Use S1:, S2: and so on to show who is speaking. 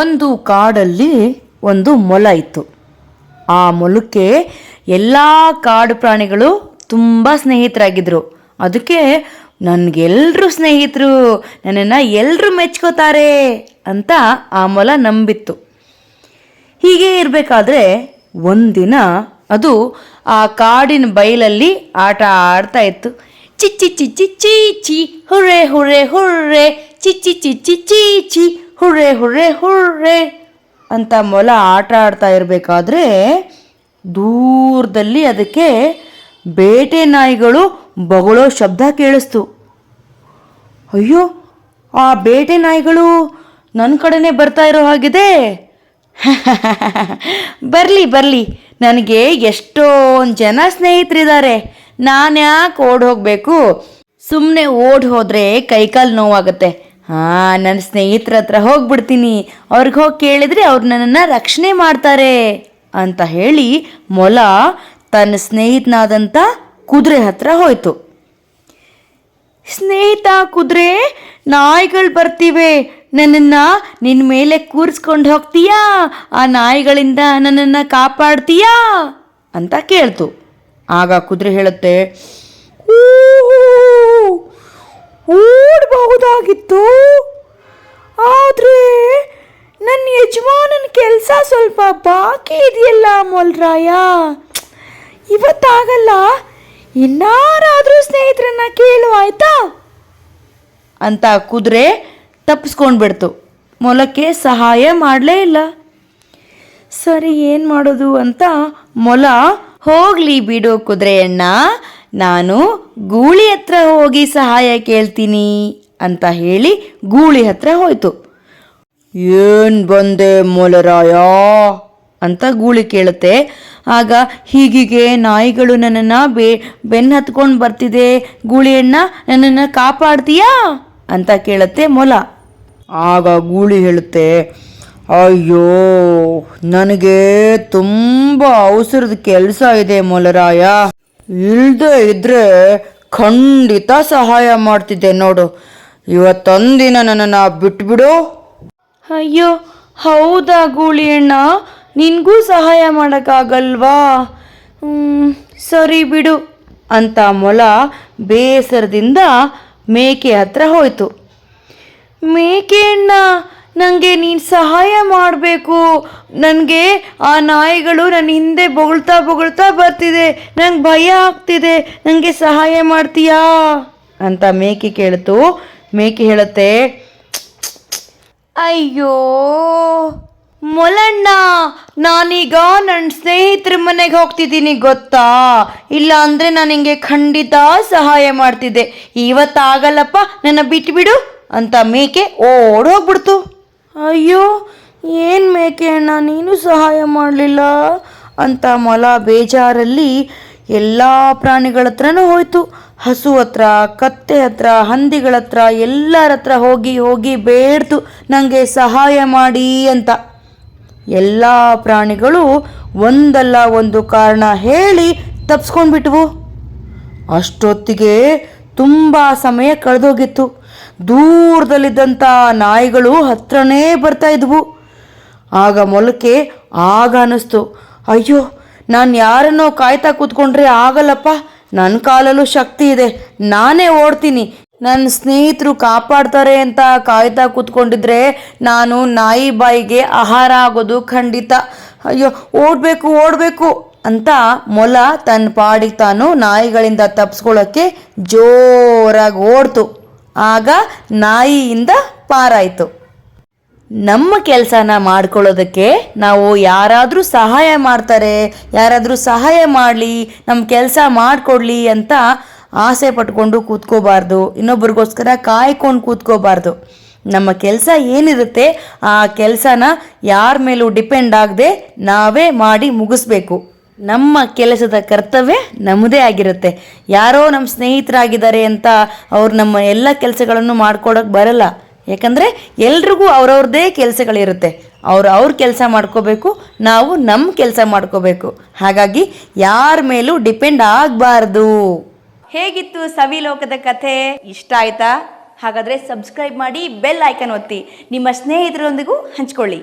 S1: ಒಂದು ಕಾಡಲ್ಲಿ ಒಂದು ಮೊಲ ಇತ್ತು. ಆ ಮೊಲಕ್ಕೆ ಎಲ್ಲ ಕಾಡು ಪ್ರಾಣಿಗಳು ತುಂಬ ಸ್ನೇಹಿತರಾಗಿದ್ದರು ಅದಕ್ಕೆ ನನಗೆಲ್ಲರೂ ಸ್ನೇಹಿತರು, ನನ್ನನ್ನು ಎಲ್ಲರೂ ಮೆಚ್ಕೋತಾರೆ ಅಂತ ಆ ಮೊಲ ನಂಬಿತ್ತು. ಹೀಗೆ ಇರಬೇಕಾದ್ರೆ ಒಂದಿನ ಅದು ಆ ಕಾಡಿನ ಬಯಲಲ್ಲಿ ಆಟ ಆಡ್ತಾ ಇತ್ತು. ಚಿಚ್ಚಿ ಚಿಚ್ಚಿ ಚೀಚಿ ಹುರ್ರೆ ಹುರ್ರೆ ಹುರ್ರೆ, ಚಿಚ್ಚಿ ಚಿಚ್ಚಿ ಚೀಚಿ ಹುರ್ರೆ ಹುರ್ರೆ ಹುರ್ರೆ ಅಂತ ಮೊಲ ಆಟ ಆಡ್ತಾ ಇರಬೇಕಾದ್ರೆ ದೂರದಲ್ಲಿ ಅದಕ್ಕೆ ಬೇಟೆ ನಾಯಿಗಳು ಬಗಳೋ ಶಬ್ದ ಕೇಳಿಸ್ತು. ಅಯ್ಯೋ, ಆ ಬೇಟೆ ನಾಯಿಗಳು ನನ್ನ ಕಡೆನೇ ಬರ್ತಾ ಇರೋ ಹಾಗಿದೆ? ಬರಲಿ ಬರಲಿ. ನನಗೆ ಎಷ್ಟೊಂದು ಜನ ಸ್ನೇಹಿತರಿದ್ದಾರೆ. ನಾನು ಯಾಕೆ ಓಡ್ ಹೋಗಬೇಕು ಸುಮ್ಮನೆ ಓಡ್ ಹೋದರೆ ಕೈಕಾಲು ನೋವಾಗುತ್ತೆ. ಹಾಂ ನನ್ನ ಸ್ನೇಹಿತರ ಹತ್ರ ಹೋಗ್ಬಿಡ್ತೀನಿ. ಅವ್ರಿಗೆ ಹೋಗಿ ಕೇಳಿದರೆ ಅವ್ರು ನನ್ನನ್ನು ರಕ್ಷಣೆ ಮಾಡ್ತಾರೆ ಅಂತ ಹೇಳಿ ಮೊಲ ತನ್ನ ಸ್ನೇಹಿತನಾದಂಥ ಕುದುರೆ ಹತ್ರ ಹೋಯ್ತು. ಸ್ನೇಹಿತ, ಕುದುರೆ, ನಾಯಿಗಳು ಬರ್ತೀವೆ. ನನ್ನನ್ನು ನಿನ್ನ ಮೇಲೆ ಕೂರಿಸ್ಕೊಂಡು ಹೋಗ್ತೀಯಾ? ಆ ನಾಯಿಗಳಿಂದ ನನ್ನನ್ನು ಕಾಪಾಡ್ತೀಯಾ? ಅಂತ ಕೇಳ್ತು. ಆಗ ಕುದುರೆ ಹೇಳುತ್ತೆ ಓಡಬಹುದಾಗಿತ್ತು ಆದರೆ ನನ್ನ ಯಜಮಾನನ ಕೆಲಸ ಸ್ವಲ್ಪ ಬಾಕಿ ಇದೆಯಲ್ಲ ಮೊಲ್ರಾಯ. ಇವತ್ತಾಗಲ್ಲ ಇನ್ನಾರಾದರೂ ಸ್ನೇಹಿತರನ್ನ ಕೇಳು ಆಯ್ತಾ? ಅಂತ ಕುದುರೆ ತಪ್ಪಿಸ್ಕೊಂಡ್ಬಿಡ್ತು ಮೊಲಕ್ಕೆ ಸಹಾಯ ಮಾಡಲೇ ಇಲ್ಲ. ಸರಿ ಏನು ಮಾಡೋದು ಅಂತ ಮೊಲ ಹೋಗಲಿ ಬಿಡು ಕುದುರೆಯಣ್ಣ. ನಾನು ಗೂಳಿ ಹತ್ರ ಹೋಗಿ ಸಹಾಯ ಕೇಳ್ತೀನಿ. ಅಂತ ಹೇಳಿ ಗೂಳಿ ಹತ್ರ ಹೋಯ್ತು. ಏನ್ ಬಂದೆ ಮೊಲರಾಯ? ಅಂತ ಗೂಳಿ ಕೇಳುತ್ತೆ. ಆಗ ಹೀಗಿಗೆ ನಾಯಿಗಳು ನನ್ನನ್ನು ಬೆ ಬೆನ್ನು ಹತ್ಕೊಂಡು ಬರ್ತಿದೆ. ಗೂಳಿಯಣ್ಣ ನನ್ನನ್ನು ಕಾಪಾಡ್ತೀಯಾ? ಅಂತ ಕೇಳುತ್ತೆ ಮೊಲ. ಆಗ ಗೂಳಿ ಹೇಳುತ್ತೆ, ಅಯ್ಯೋ, ನನಗೆ ತುಂಬ ಅವಸರದ ಕೆಲಸ ಇದೆ ಮೊಲರಾಯ. ಇಲ್ದೇ ಇದ್ರೆ ಖಂಡಿತ ಸಹಾಯ ಮಾಡ್ತಿದ್ದೆ ನೋಡು. ಇವತ್ತೊಂದಿನ ನನ್ನನ್ನು ಬಿಟ್ಬಿಡು. ಅಯ್ಯೋ ಹೌದಾ ಗೂಳಿ ಅಣ್ಣ ನಿನಗೂ ಸಹಾಯ ಮಾಡೋಕ್ಕಾಗಲ್ವಾ? ಸರಿ ಬಿಡು. ಅಂತ ಮೊಲ ಬೇಸರದಿಂದ ಮೇಕೆ ಹತ್ರ ಹೋಯಿತು. ಮೇಕೆ ಅಣ್ಣ ನನಗೆ ನೀನು ಸಹಾಯ ಮಾಡಬೇಕು. ನನಗೆ ಆ ನಾಯಿಗಳು ನನ್ನ ಹಿಂದೆ ಬೊಗಳ್ತಾ ಬೊಗಳ್ತಾ ಬರ್ತಿದೆ. ನಂಗೆ ಭಯ ಆಗ್ತಿದೆ. ನನಗೆ ಸಹಾಯ ಮಾಡ್ತೀಯಾ? ಅಂತ ಮೇಕೆ ಕೇಳ್ತು. ಮೇಕೆ ಹೇಳುತ್ತೆ. ಅಯ್ಯೋ ಮೊಲಣ್ಣ ನಾನೀಗ ನನ್ನ ಸ್ನೇಹಿತರ ಮನೆಗೆ ಹೋಗ್ತಿದ್ದೀನಿ ಗೊತ್ತಾ? ಇಲ್ಲ ಅಂದರೆ ನಾನು ನಿಮಗೆ ಖಂಡಿತ ಸಹಾಯ ಮಾಡ್ತಿದ್ದೆ. ಇವತ್ತಾಗಲ್ಲಪ್ಪ ನನ್ನ ಬಿಟ್ಬಿಡು ಅಂತ ಮೇಕೆ ಓಡ್ ಹೋಗ್ಬಿಡ್ತು. ಅಯ್ಯೋ ಏನು ಮೇಕೆ ಅಣ್ಣ ನೀನು ಸಹಾಯ ಮಾಡಲಿಲ್ಲ ಅಂತ ಮೊಲ ಬೇಜಾರಲ್ಲಿ ಎಲ್ಲ ಪ್ರಾಣಿಗಳ ಹತ್ರನೂ ಹೋಯ್ತು. ಹಸು ಹತ್ರ, ಕತ್ತೆ ಹತ್ರ, ಹಂದಿಗಳ ಹತ್ರ, ಎಲ್ಲರ ಹತ್ರ ಹೋಗಿ ಹೋಗಿ ಬೇಡ್ತು ನನಗೆ ಸಹಾಯ ಮಾಡಿ ಅಂತ. ಎಲ್ಲ ಪ್ರಾಣಿಗಳು ಒಂದಲ್ಲ ಒಂದು ಕಾರಣ ಹೇಳಿ ತಪ್ಸ್ಕೊಂಡ್ಬಿಟ್ವು. ಅಷ್ಟೊತ್ತಿಗೆ ತುಂಬ ಸಮಯ ಕಳೆದೋಗಿತ್ತು. ದೂರದಲ್ಲಿದ್ದಂಥ ನಾಯಿಗಳು ಹತ್ರನೇ ಬರ್ತಾ ಇದ್ವು. ಆಗ ಮೊಲಕೆ ಆಗ ಅನ್ನಿಸ್ತು. ಅಯ್ಯೋ, ನಾನು ಯಾರನ್ನೋ ಕಾಯ್ತಾ ಕೂತ್ಕೊಂಡ್ರೆ ಆಗಲ್ಲಪ್ಪ. ನನ್ನ ಕಾಲಲ್ಲೂ ಶಕ್ತಿ ಇದೆ. ನಾನೇ ಓಡ್ತೀನಿ. ನನ್ನ ಸ್ನೇಹಿತರು ಕಾಪಾಡ್ತಾರೆ ಅಂತ ಕಾಯ್ತಾ ಕೂತ್ಕೊಂಡಿದ್ರೆ ನಾನು ನಾಯಿ ಬಾಯಿಗೆ ಆಹಾರ ಆಗೋದು ಖಂಡಿತ. ಅಯ್ಯೋ, ಓಡಬೇಕು ಓಡಬೇಕು ಅಂತ ಮೊಲ ತನ್ನ ಪಾಡಿಗೆ ತಾನು ನಾಯಿಗಳಿಂದ ತಪ್ಪಿಸ್ಕೊಳ್ಳೋಕ್ಕೆ ಜೋರಾಗಿ ಓಡ್ತು. ಆಗ ನಾಯಿಯಿಂದ ಪಾರಾಯಿತು. ನಮ್ಮ ಕೆಲಸನ ಮಾಡ್ಕೊಳ್ಳೋದಕ್ಕೆ ನಾವು ಯಾರಾದರೂ ಸಹಾಯ ಮಾಡ್ತಾರೆ, ಯಾರಾದರೂ ಸಹಾಯ ಮಾಡಲಿ ನಮ್ಮ ಕೆಲಸ ಮಾಡಿಕೊಡ್ಲಿ ಅಂತ ಆಸೆ ಪಟ್ಕೊಂಡು ಕೂತ್ಕೋಬಾರ್ದು. ಇನ್ನೊಬ್ರಿಗೋಸ್ಕರ ಕಾಯ್ಕೊಂಡು ಕೂತ್ಕೋಬಾರ್ದು. ನಮ್ಮ ಕೆಲಸ ಏನಿರುತ್ತೆ, ಆ ಕೆಲಸನ ಯಾರ ಮೇಲೂ ಡಿಪೆಂಡ್ ಆಗದೆ ನಾವೇ ಮಾಡಿ ಮುಗಿಸ್ಬೇಕು. ನಮ್ಮ ಕೆಲಸದ ಕರ್ತವ್ಯ ನಮ್ಮದೇ ಆಗಿರುತ್ತೆ. ಯಾರೋ ನಮ್ಮ ಸ್ನೇಹಿತರಾಗಿದ್ದಾರೆ ಅಂತ ಅವ್ರು ನಮ್ಮ ಎಲ್ಲ ಕೆಲಸಗಳನ್ನು ಮಾಡ್ಕೊಡೋಕೆ ಬರಲ್ಲ. ಯಾಕಂದರೆ ಎಲ್ರಿಗೂ ಅವ್ರವ್ರದ್ದೇ ಕೆಲಸಗಳಿರುತ್ತೆ. ಅವ್ರು ಅವ್ರ ಕೆಲಸ ಮಾಡ್ಕೋಬೇಕು, ನಾವು ನಮ್ಮ ಕೆಲಸ ಮಾಡ್ಕೋಬೇಕು. ಹಾಗಾಗಿ ಯಾರ ಮೇಲೂ ಡಿಪೆಂಡ್ ಆಗಬಾರ್ದು. ಹೇಗಿತ್ತು ಸವಿಲೋಕದ ಕಥೆ? ಇಷ್ಟ ಆಯ್ತಾ?
S2: ಹಾಗಾದರೆ ಸಬ್ಸ್ಕ್ರೈಬ್ ಮಾಡಿ ಬೆಲ್ ಐಕನ್ ಒತ್ತಿ. ನಿಮ್ಮ ಸ್ನೇಹಿತರೊಂದಿಗೂ ಹಂಚ್ಕೊಳ್ಳಿ.